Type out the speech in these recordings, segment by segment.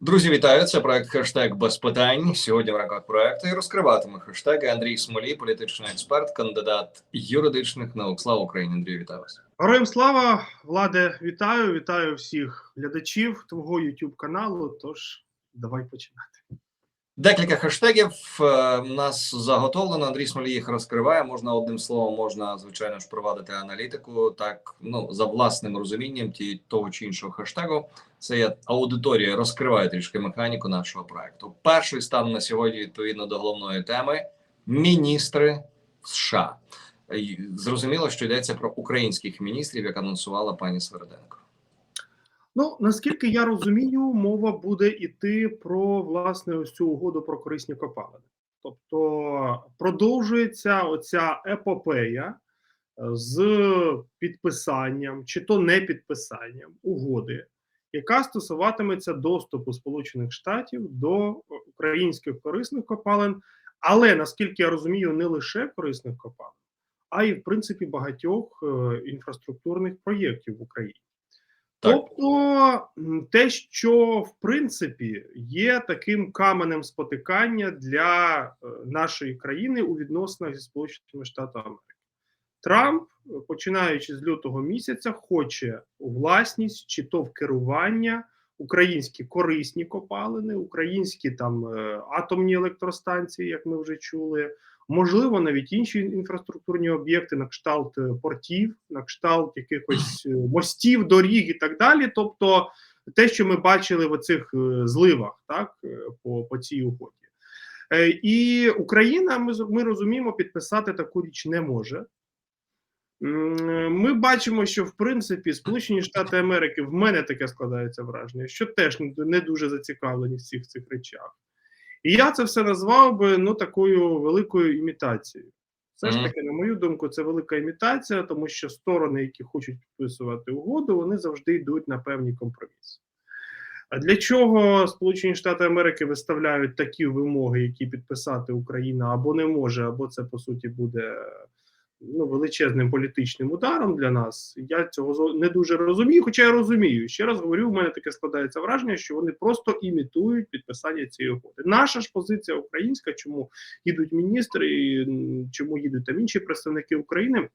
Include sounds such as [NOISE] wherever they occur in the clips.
Друзі, вітаю! Це проект хештег без питань. Сьогодні в рамках проекту і розкриватиме хештеги Андрій Смолій, політичний експерт, кандидат юридичних наук. Слава Україні! Андрій, вітаю вас. Героям слава, Владе, вітаю, вітаю всіх глядачів твого YouTube каналу. Тож давай починати. Декілька хештегів е, у нас заготовлено. Андрій Смолій їх розкриває. Можна одним словом, можна звичайно ж провадити аналітику. Так ну за власним розумінням ті того чи іншого хештегу. Це є аудиторія розкриває трішки механіку нашого проекту. Перший стан на сьогодні відповідно до головної теми міністри США. Зрозуміло, що йдеться про українських міністрів, як анонсувала пані Сверденко. Ну наскільки я розумію, мова буде йти про власне ось цю угоду про корисні копалини. Тобто продовжується оця епопея з підписанням чи то не підписанням угоди, яка стосуватиметься доступу Сполучених Штатів до українських корисних копалин, але наскільки я розумію, не лише корисних копалин, а й в принципі багатьох е, інфраструктурних проєктів в Україні. Тобто те, що в принципі є таким каменем спотикання для е, нашої країни у відносинах зі Сполученими Штатами Америки. Трамп, починаючи з лютого місяця, хоче у власність чи то в керування українські корисні копалини, українські там е, атомні електростанції, як ми вже чули, можливо, навіть інші інфраструктурні об'єкти на кшталт е, портів, на кшталт якихось е, мостів, доріг і так далі. Тобто, те, що ми бачили в оцих зливах, так по, по цій угоді. І Україна, ми ми розуміємо, підписати таку річ не може. Ми бачимо, що в принципі Сполучені Штати Америки в мене таке складається враження, що теж не дуже зацікавлені в всіх цих речах. І я це все назвав би ну такою великою імітацією. Все ж таки, на мою думку, це велика імітація, тому що сторони, які хочуть підписувати угоду, вони завжди йдуть на певні компроміси. А для чого Сполучені Штати Америки виставляють такі вимоги, які підписати Україна або не може, або це по суті буде ну, величезним політичним ударом для нас. Я цього не дуже розумію. Хоча я розумію, ще раз говорю, у мене таке складається враження, що вони просто імітують підписання цієї угоди. Наша ж позиція українська, чому їдуть міністри, і чому їдуть там інші представники України,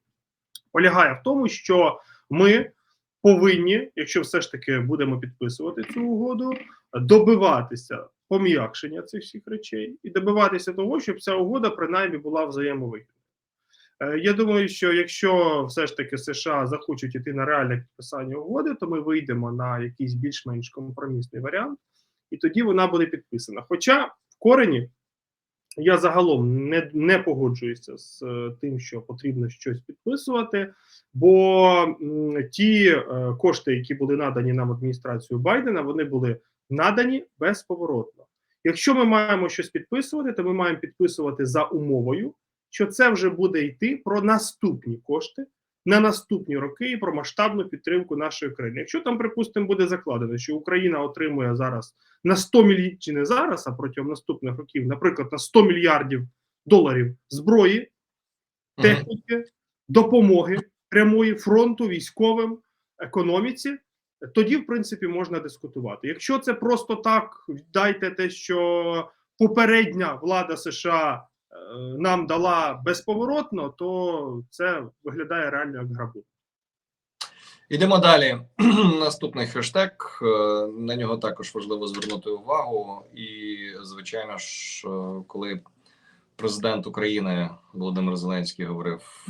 полягає в тому, що ми. Повинні, якщо все ж таки будемо підписувати цю угоду, добиватися пом'якшення цих всіх речей і добиватися того, щоб ця угода принаймні була взаємовигідна. Е, я думаю, що якщо все ж таки США захочуть іти на реальне підписання угоди, то ми вийдемо на якийсь більш-менш компромісний варіант, і тоді вона буде підписана. Хоча в корені я загалом не не погоджуюся з е, тим, що потрібно щось підписувати, бо ті е, кошти, які були надані нам адміністрацією Байдена, вони були надані безповоротно. Якщо ми маємо щось підписувати, то ми маємо підписувати за умовою що це вже буде йти про наступні кошти на наступні роки і про масштабну підтримку нашої країни. Якщо там, припустимо, буде закладено, що Україна отримує зараз на 100 мільярдів, чи не зараз, а протягом наступних років, наприклад, на 100 мільярдів доларів зброї, техніки, допомоги прямої фронту, військовим, економіці. Тоді, в принципі, можна дискутувати. Якщо це просто так, дайте те, що попередня влада США нам дала безповоротно, то це виглядає реально як грабунок. Ідемо далі. [CLEARS THROAT] Наступний хештег. Е, на нього також важливо звернути увагу. І, звичайно ж, е, коли президент України Володимир Зеленський говорив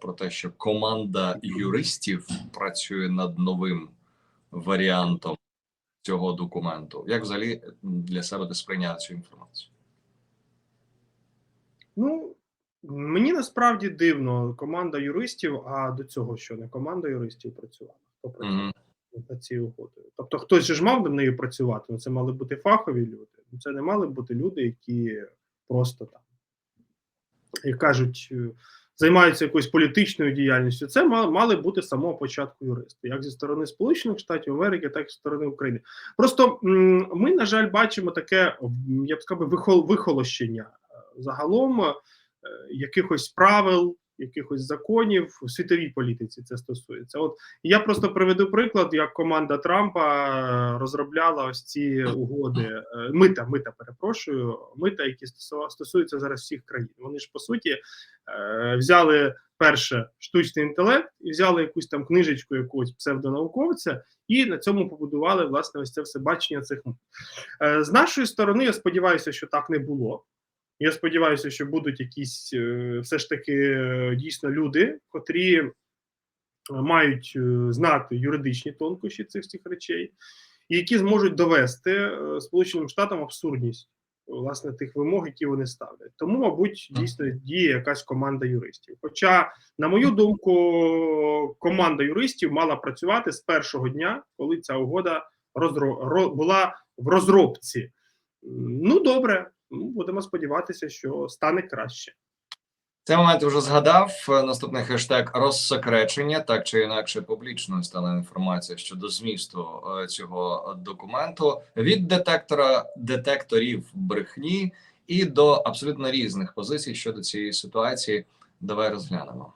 про те, що команда юристів працює над новим варіантом цього документу, як взагалі для себе ти сприйняв цю інформацію? Ну, мені насправді дивно команда юристів, а до цього що не команда юристів працювала. Хто працював над цією угодою? Тобто, хтось же ж мав над нею працювати, ну це мали бути фахові люди. Ну, це не мали бути люди, які просто там, як кажуть, е, займаються якоюсь політичною діяльністю. Це мали бути з самого початку юристи, як зі сторони Сполучених Штатів Америки, так і зі сторони України. Просто ми, на жаль, бачимо таке, я б сказав, вихолощення загалом е, якихось правил, якихось законів у світовій політиці це стосується. От я просто приведу приклад, як команда Трампа е, розробляла ось ці угоди е, мита, мита, перепрошую, мита, які стосуються зараз всіх країн. Вони ж по суті взяли перше штучний інтелект і взяли якусь там книжечку якогось псевдонауковця, і на цьому побудували власне ось це все бачення цих мит. З нашої сторони, я сподіваюся, що так не було. Я сподіваюся, що будуть якісь е, все ж таки е, дійсно люди, котрі е, мають знати юридичні тонкощі цих всіх речей, і які зможуть довести Сполученим Штатам абсурдність власне тих вимог, які вони ставлять. Тому, мабуть, дійсно діє якась команда юристів. Хоча, на мою думку, команда юристів мала працювати з першого дня, коли ця угода розро... була в розробці. Ну, добре, ну, будемо сподіватися, що стане краще. Цей момент вже згадав. Наступний хештег розсекречення. Так чи інакше публічною стала інформація щодо змісту е, цього документу від детектора детекторів брехні і до абсолютно різних позицій щодо цієї ситуації. Давай розглянемо.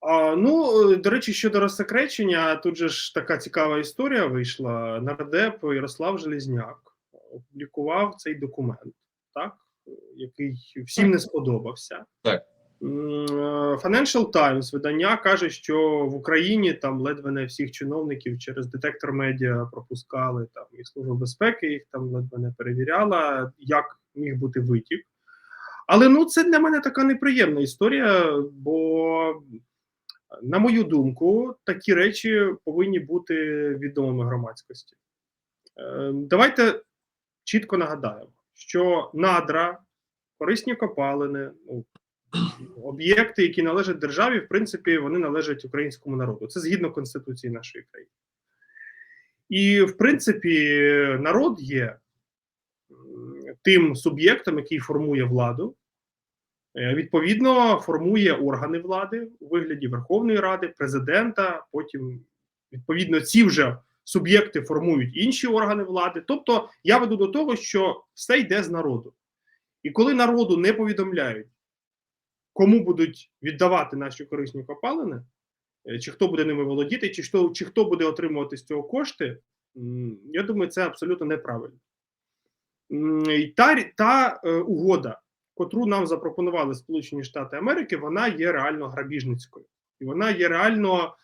А, ну, е, до речі, щодо розсекречення, тут же ж така цікава історія вийшла. Нардеп Ярослав Железняк опублікував цей документ, так, е, який всім не сподобався. Так. Е, Financial Times видання каже, що в Україні там ледве не всіх чиновників через детектор медіа пропускали там і служба безпеки їх там ледве не перевіряла, як міг бути витік. Але ну це для мене така неприємна історія, бо, на мою думку, такі речі повинні бути відомими громадськості. Е, Давайте чітко нагадаємо, що надра, корисні копалини, ну, об'єкти, які належать державі, в принципі, вони належать українському народу. Це згідно Конституції нашої країни. І, в принципі, народ є тим суб'єктом, який формує владу. Е, Відповідно, формує органи влади у вигляді Верховної Ради, президента. Потім, відповідно, ці вже суб'єкти формують інші органи влади. Тобто, я веду до того, що все йде з народу. І коли народу не повідомляють, кому будуть віддавати наші корисні копалини, е, чи хто буде ними володіти, чи хто, чи хто буде отримувати з цього кошти, я думаю, це абсолютно неправильно. І та, та е, угода, котру нам запропонували Сполучені Штати Америки, вона є реально грабіжницькою. І вона є реально,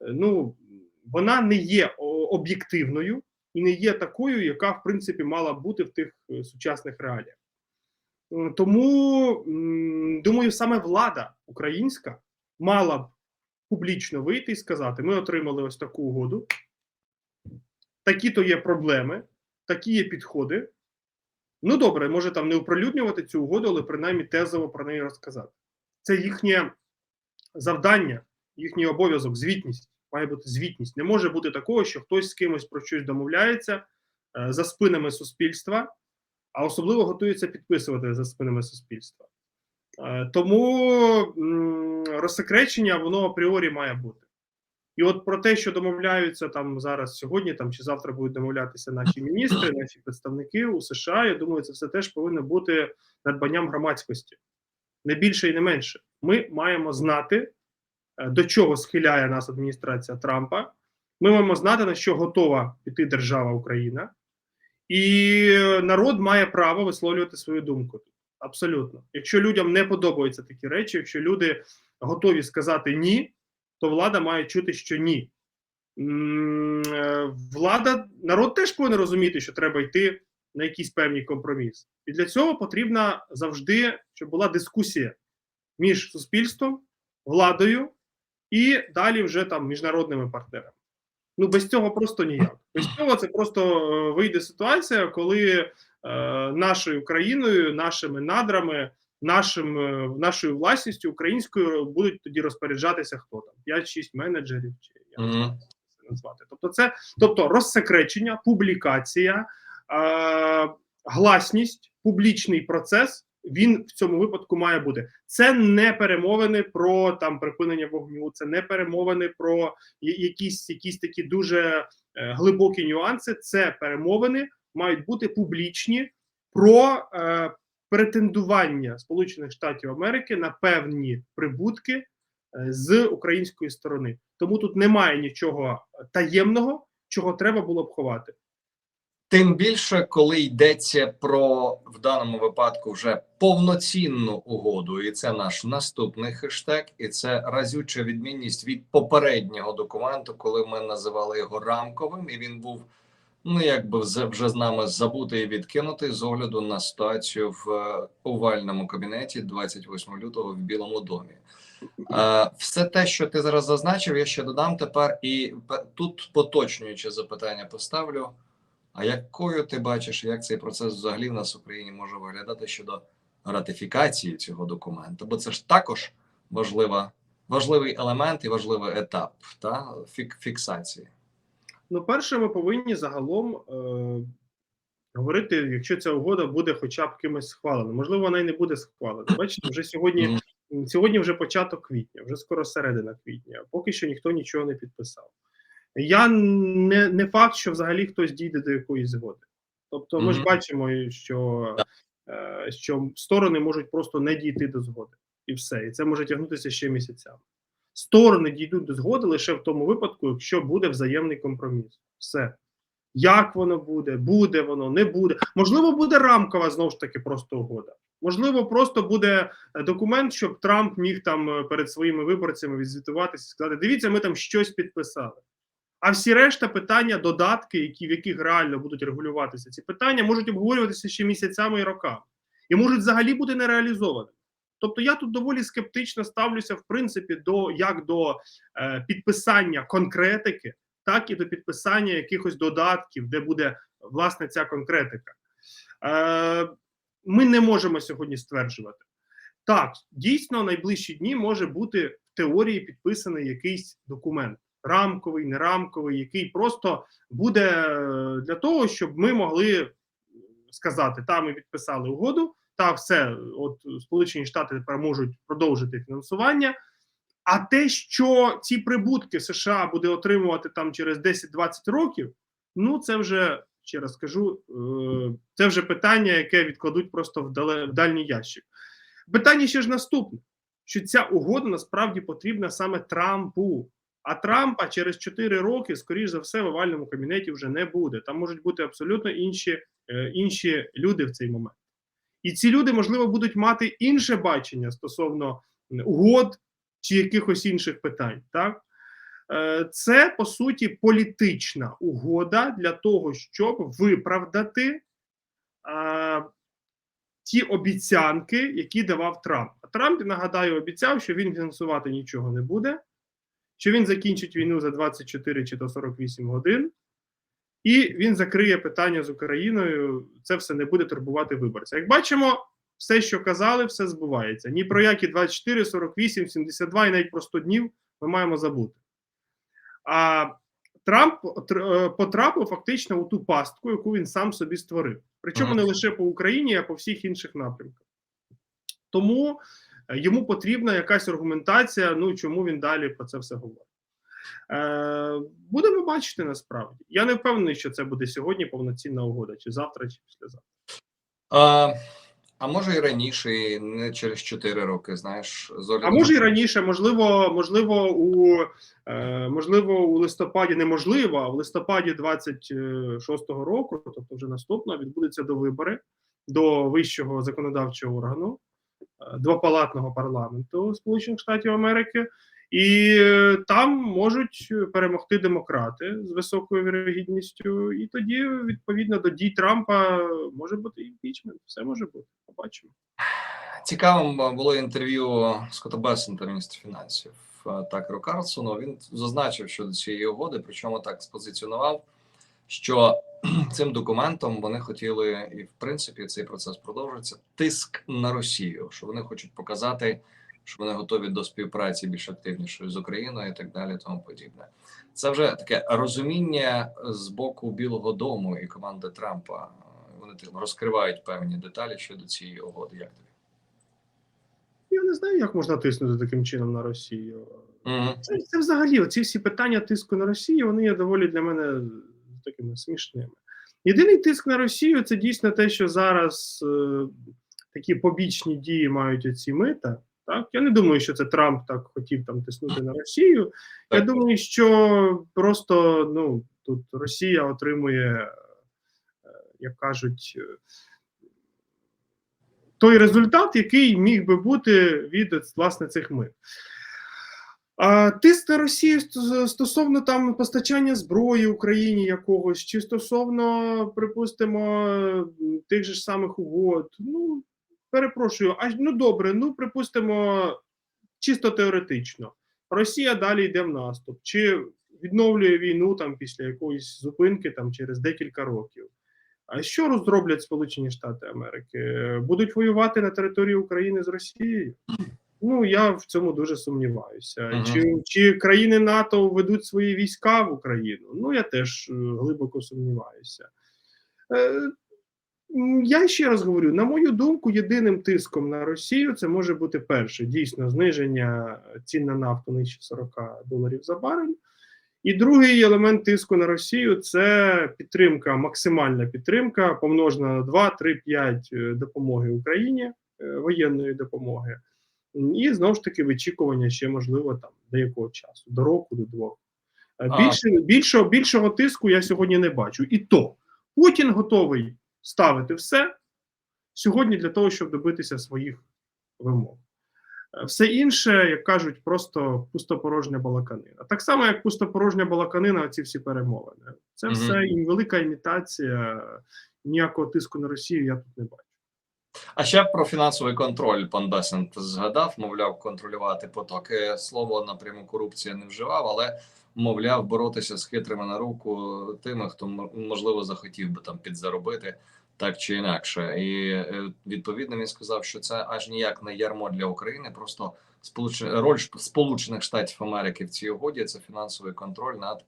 е, ну, вона не є об'єктивною і не є такою, яка, в принципі, мала бути в тих е, сучасних реаліях. Тому думаю, саме влада українська мала б публічно вийти і сказати: ми отримали ось таку угоду, такі-то є проблеми, такі є підходи. Ну добре, може там не оприлюднювати цю угоду, але принаймні тезово про неї розказати. Це їхнє завдання, їхній обов'язок, звітність. Має бути звітність. Не може бути такого, що хтось з кимось про щось домовляється е, за спинами суспільства, а особливо готується підписувати за спинами суспільства. Е, Тому розсекречення воно апріорі має бути. І от про те, що домовляються там зараз сьогодні, там чи завтра будуть домовлятися наші міністри, [COUGHS] наші представники у США. Я думаю, це все теж повинно бути надбанням громадськості. Не більше і не менше. Ми маємо знати, до чого схиляє нас адміністрація Трампа. Ми маємо знати, на що готова піти держава Україна, і народ має право висловлювати свою думку. Абсолютно. Якщо людям не подобаються такі речі, якщо люди готові сказати ні, то влада має чути, що ні. Е, Влада, народ теж повинен розуміти, що треба йти на якийсь певний компроміс. І для цього потрібна завжди, щоб була дискусія між суспільством, владою і далі вже там міжнародними партнерами. Ну без цього просто ніяк. Без [CLEARS THROAT] цього це просто е, вийде ситуація, коли е, нашою країною, нашими надрами, нашим, е, нашою власністю українською будуть тоді розпоряджатися хто там 5-6 менеджерів, чи я не знаю, як це назвати. Тобто, це тобто розсекречення, публікація, е, гласність, публічний процес. Він в цьому випадку має бути. Це не перемовини про там припинення вогню, це не перемовини про якісь, якісь такі дуже е, глибокі нюанси. Це перемовини мають бути публічні про е, претендування Сполучених Штатів Америки на певні прибутки е, з української сторони. Тому тут немає нічого таємного, чого треба було б ховати. Тим більше, коли йдеться про в даному випадку вже повноцінну угоду, і це наш наступний хештег, і це разюча відмінність від попереднього документу, коли ми називали його рамковим, і він був ну якби вже вже з нами забутий і відкинутий з огляду на ситуацію в е, овальному кабінеті 28 лютого в Білому домі. Е, Все те, що ти зараз зазначив, я ще додам тепер, і тут поточнююче запитання поставлю. А якою ти бачиш, як цей процес взагалі в нас в Україні може виглядати щодо ратифікації цього документу? Бо це ж також важлива, важливий елемент і важливий етап та фік, фіксації. Ну, перше, ми повинні загалом е, говорити, якщо ця угода буде хоча б кимось схвалена. Можливо, вона й не буде схвалена. Бачите, вже сьогодні, сьогодні вже початок квітня, вже скоро середина квітня. Поки що ніхто нічого не підписав. Я не, не факт, що взагалі хтось дійде до якоїсь згоди. Тобто, ми ж бачимо, що, е, що сторони можуть просто не дійти до згоди, і все. І це може тягнутися ще місяцями. Сторони дійдуть до згоди лише в тому випадку, якщо буде взаємний компроміс. Все. Як воно буде, буде воно, не буде. Можливо, буде рамкова знову ж таки просто угода. Можливо, просто буде е, документ, щоб Трамп міг там е, перед своїми виборцями відзвітуватися і сказати: дивіться, ми там щось підписали. А всі решта питання, додатки, які в яких реально будуть регулюватися, ці питання можуть обговорюватися ще місяцями і роками, і можуть взагалі бути нереалізовані. Тобто я тут доволі скептично ставлюся, в принципі, до як до е, підписання конкретики, так і до підписання якихось додатків, де буде власне ця конкретика. Е, ми не можемо сьогодні стверджувати. Так, дійсно, найближчі дні може бути в теорії підписаний якийсь документ, рамковий, нерамковий, який просто буде е, для того, щоб ми могли сказати: та ми підписали угоду, та все, от Сполучені Штати тепер можуть продовжити фінансування. А те, що ці прибутки США буде отримувати там через 10-20 років, ну це вже ще раз скажу, е, це вже питання, яке відкладуть просто в дальній ящик. Питання ще ж наступне: що ця угода насправді потрібна саме Трампу. А Трампа через 4 роки, скоріш за все, в овальному кабінеті вже не буде. Там можуть бути абсолютно інші, е, інші люди в цей момент. І ці люди, можливо, будуть мати інше бачення стосовно угод чи якихось інших питань. Так? Е, Це по суті політична угода для того, щоб виправдати а, ті обіцянки, які давав Трамп. А Трамп, нагадаю, обіцяв, що він фінансувати нічого не буде, що він закінчить війну за 24 чи то 48 годин, і він закриє питання з Україною. Це все не буде турбувати виборця. Як бачимо, все, що казали, все збувається. Ні про які 24, 48, 72 і навіть про 100 днів ми маємо забути. А Трамп потрапив фактично у ту пастку, яку він сам собі створив. Причому не лише по Україні, а по всіх інших напрямках. Тому е, йому потрібна якась аргументація, ну чому він далі про це все говорить. Е, будемо бачити насправді. Я не впевнений, що це буде сьогодні повноцінна угода, чи завтра, чи післязавтра. А, а може і раніше, і не через 4 роки, знаєш, з А може і раніше, можливо, можливо, у е, можливо, у листопаді, неможливо, а в листопаді 26-го року, тобто вже наступного, відбудеться до вибори до вищого законодавчого органу е, двопалатного парламенту Сполучених Штатів Америки, і е, там можуть перемогти демократи з високою вірогідністю, і тоді, відповідно до дій Трампа, може бути імпічмент. Все може бути. Побачимо. Цікавим було інтерв'ю Скотта Бесента, міністра фінансів е, Такеру Карлсону. Він зазначив щодо цієї угоди, причому так спозиціонував, що [CLEARS THROAT] цим документом вони хотіли, і в принципі цей процес продовжується. Тиск на Росію, що вони хочуть показати, що вони готові до співпраці більш активнішої з Україною і так далі. Тому подібне. Це вже таке розуміння з боку Білого Дому і команди Трампа. Вони там розкривають певні деталі щодо цієї угоди. Як тобі? Я не знаю, як можна тиснути таким чином на Росію. Мгм. Це, це взагалі ці всі питання тиску на Росію, вони є доволі для мене такими смішними. Єдиний тиск на Росію це дійсно те, що зараз е, такі побічні дії мають оці мита. Так, я не думаю, що це Трамп так хотів там тиснути на Росію. Я думаю, що просто ну тут Росія отримує, е, як кажуть, е, той результат, який міг би бути від власне цих мит. Тиск на Росію стосовно там постачання зброї Україні якогось, чи стосовно, припустимо, тих же ж самих угод. Ну, перепрошую, а ну добре, ну припустимо, чисто теоретично. Росія далі йде в наступ, чи відновлює війну там після якоїсь зупинки там через декілька років. А що розроблять Сполучені Штати Америки? Будуть воювати на території України з Росією? Ну я в цьому дуже сумніваюся. Мгм. Чи, чи країни НАТО ведуть свої війська в Україну? Ну я теж е, глибоко сумніваюся. Е, я ще раз говорю: на мою думку, єдиним тиском на Росію це може бути перше дійсно зниження цін на нафту нижче 40 доларів за барель. І другий елемент тиску на Росію це підтримка, максимальна підтримка, помножена на 2, 3, 5 е, допомоги Україні, е, воєнної допомоги. І знову ж таки вичікування ще можливо там деякого часу, до року, до двох. Е, Більше, більшого, більшого тиску я сьогодні не бачу. І то Путін готовий ставити все сьогодні для того, щоб добитися своїх вимог. Е, Все інше, як кажуть, просто пустопорожня балаканина. Так само, як пустопорожня балаканина, ці всі перемовини. Це Мгм. все і велика імітація. Ніякого тиску на Росію я тут не бачу. А ще про фінансовий контроль пан Бесент згадав, мовляв, контролювати потоки. Слово напряму корупція не вживав, але мовляв, боротися з хитрими на руку тими, хто можливо захотів би там підзаробити так чи інакше. І е, відповідно він сказав, що це аж ніяк не ярмо для України. Просто роль Сполучених Штатів Америки в цій угоді це фінансовий контроль над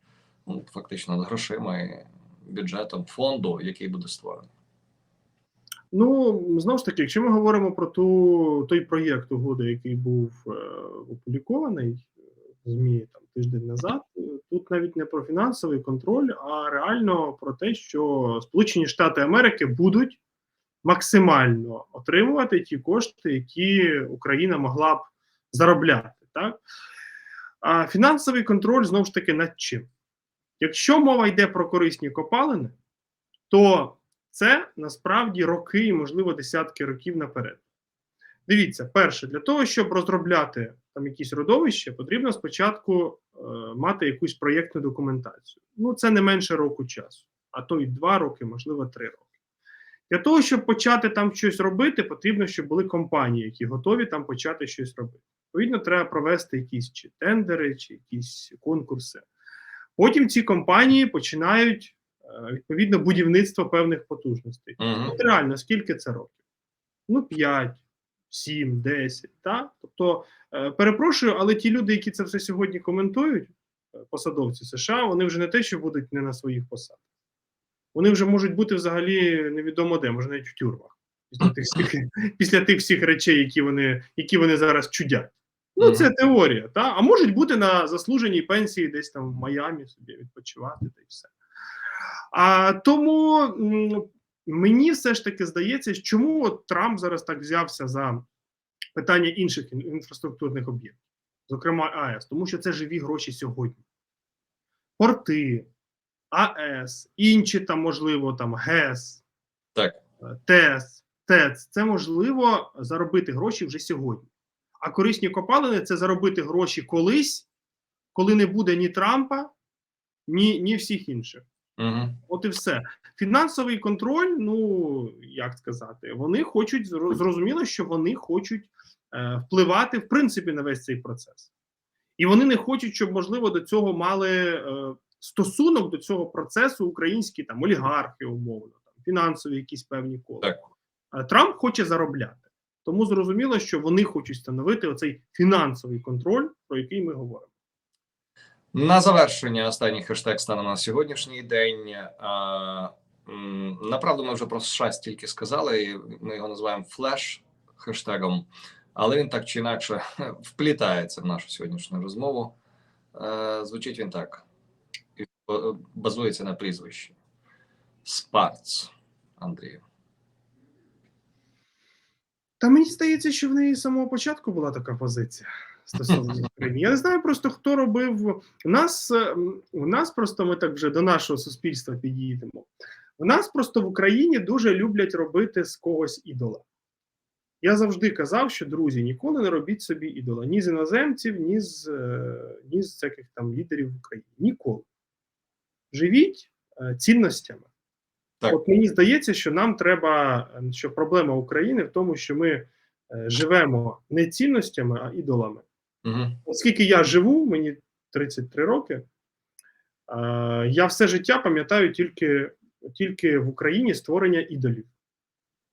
ну, фактично над грошима і бюджетом фонду, який буде створений. Ну знову ж таки, якщо ми говоримо про ту той проєкт угоди, який був е, опублікований е, в ЗМІ там тиждень назад, е, тут навіть не про фінансовий контроль, а реально про те, що Сполучені Штати Америки будуть максимально отримувати ті кошти, які Україна могла б заробляти. Так а фінансовий контроль знову ж таки над чим? Якщо мова йде про корисні копалини, то це насправді роки і, можливо, десятки років наперед. Дивіться, перше, для того, щоб розробляти там якісь родовище, потрібно спочатку е, мати якусь проєктну документацію. Ну, це не менше року часу, а то й два роки, можливо, три роки. Для того, щоб почати там щось робити, потрібно, щоб були компанії, які готові там почати щось робити. Відповідно, треба провести якісь чи тендери, чи якісь конкурси. Потім ці компанії починають відповідно будівництво певних потужностей. Мгм. От реально, скільки це років? Ну, 5, 7, 10. Так? Тобто, е, перепрошую, але ті люди, які це все сьогодні коментують, е, посадовці США, вони вже не те, що будуть не на своїх посадах. Вони вже можуть бути взагалі невідомо де, може навіть в тюрмах. Після тих всіх, [LAUGHS] після тих всіх речей, які вони, які вони зараз чудять. Ну, це теорія, та? а можуть бути на заслуженій пенсії десь там в Майамі собі відпочивати та й все. А тому мені все ж таки здається, чому от Трамп зараз так взявся за питання інших інфраструктурних об'єктів, зокрема АЕС, тому що це живі гроші сьогодні. Порти, АЕС, інші там, можливо, там ГЕС, Так. е, ТЕС, ТЕЦ. Це можливо заробити гроші вже сьогодні. А корисні копалини це заробити гроші колись, коли не буде ні Трампа, ні, ні всіх інших. Мгм. От і все. Фінансовий контроль, ну як сказати, вони хочуть зрозуміло, що вони хочуть е, впливати в принципі на весь цей процес. І вони не хочуть, щоб можливо до цього мали е, стосунок до цього процесу українські там олігархи, умовно, там фінансові якісь певні кола. Так. Е, Трамп хоче заробляти. Тому зрозуміло, що вони хочуть встановити оцей фінансовий контроль, про який ми говоримо. На завершення останній хештег стане на сьогоднішній день. Направду, ми вже про США стільки сказали, і ми його називаємо флеш хештегом, але він так чи інакше [LAUGHS] вплітається в нашу сьогоднішню розмову. Е, Звучить він так: е, базується на прізвищі. Спарц Андрію. Та мені здається, що в неї з самого початку була така позиція стосовно [LAUGHS] України. Я не знаю просто хто робив. У нас е, у нас просто ми так вже до нашого суспільства підійдемо. У нас просто в Україні дуже люблять робити з когось ідола. Я завжди казав, що друзі, ніколи не робіть собі ідола ні з іноземців, ні з, е, ні з всяких там лідерів в Україні. Ніколи. Живіть е, цінностями. Так. От мені здається, що нам треба, що проблема України в тому, що ми живемо не цінностями, а ідолами. Угу. Оскільки я живу, мені 33 роки, я все життя пам'ятаю тільки, тільки в Україні створення ідолів.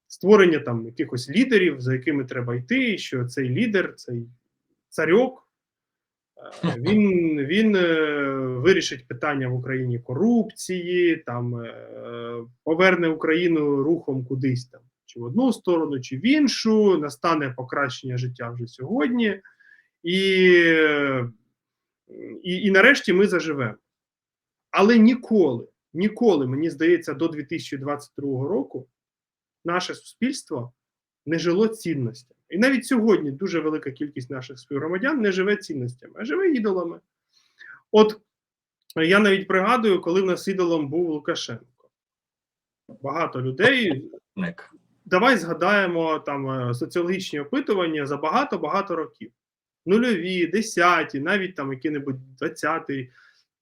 Створення там якихось лідерів, за якими треба йти, що цей лідер, цей царьок, [LAUGHS] він, він е, вирішить питання в Україні корупції, там е, поверне Україну рухом кудись там, чи в одну сторону, чи в іншу, настане покращення життя вже сьогодні. І, і, і нарешті ми заживемо. Але ніколи, ніколи, мені здається, до 2022 року наше суспільство не жило цінностями. І навіть сьогодні дуже велика кількість наших співгромадян не живе цінностями, а живе ідолами. От я навіть пригадую, коли в нас ідолом був Лукашенко. Багато людей давай згадаємо там е, соціологічні опитування за багато-багато років. Нульові, десяті, навіть там які-небудь двадцятий.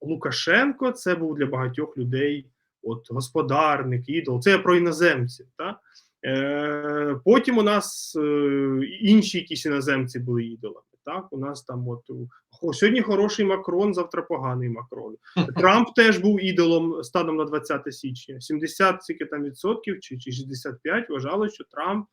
Лукашенко це був для багатьох людей от господарник, ідол. Це про іноземців. Та? Е, потім у нас е, інші якісь іноземці були ідолами. Так, у нас там от сьогодні хороший Макрон, завтра поганий Макрон. Трамп теж був ідолом станом на 20 січня. 70 скільки там відсотків чи, чи 65 вважали, що Трамп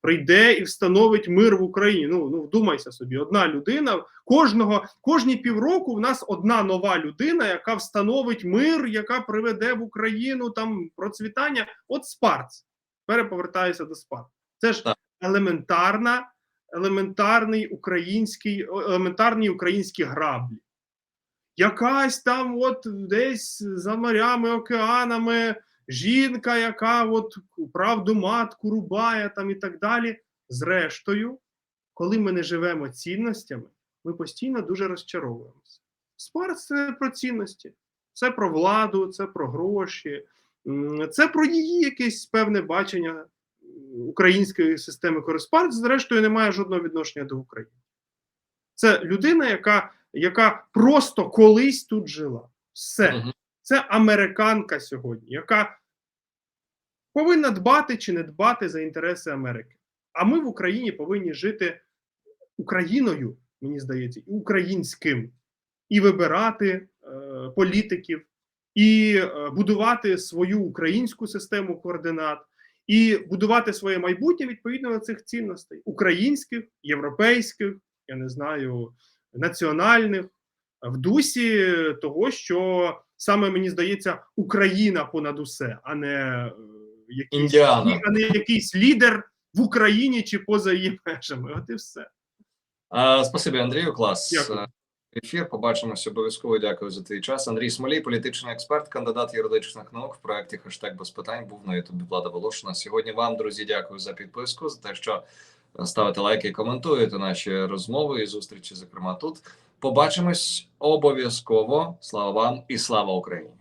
прийде і встановить мир в Україні. Ну ну вдумайся собі, одна людина кожного кожні півроку в нас одна нова людина, яка встановить мир, яка приведе в Україну там процвітання. От Спарц. Переповертаюся до Спарц. Це ж елементарна, елементарний український, елементарні українські граблі. Якась там, от десь за морями, океанами, жінка, яка от правду матку рубає там і так далі. Зрештою, коли ми не живемо цінностями, ми постійно дуже розчаровуємося. Спарц це про цінності, це про владу, це про гроші, це про її якесь певне бачення української системи Корреспарц, зрештою, не має жодного відношення до України. Це людина, яка, яка просто колись тут жила. Все. Це американка сьогодні, яка повинна дбати чи не дбати за інтереси Америки. А ми в Україні повинні жити Україною, мені здається, і українським, і вибирати е, політиків, і е, будувати свою українську систему координат, і будувати своє майбутнє відповідно до цих цінностей: українських, європейських, я не знаю, національних, в дусі того, що саме мені здається, Україна понад усе, а не е, якийсь, Індіана. а не якийсь лідер в Україні чи поза її межами. От і все. А, спасибі, Андрію. Клас. Дякую. Е, Ефір. Побачимося обов'язково. Дякую за твій час. Андрій Смолій, політичний експерт, кандидат юридичних наук в проєкті «Хештег без питань. Був на Ютубі Влада Волошина. Сьогодні вам, друзі, дякую за підписку, за те, що ставите лайки, коментуєте наші розмови і зустрічі, зокрема тут. Побачимось обов'язково. Слава вам і слава Україні!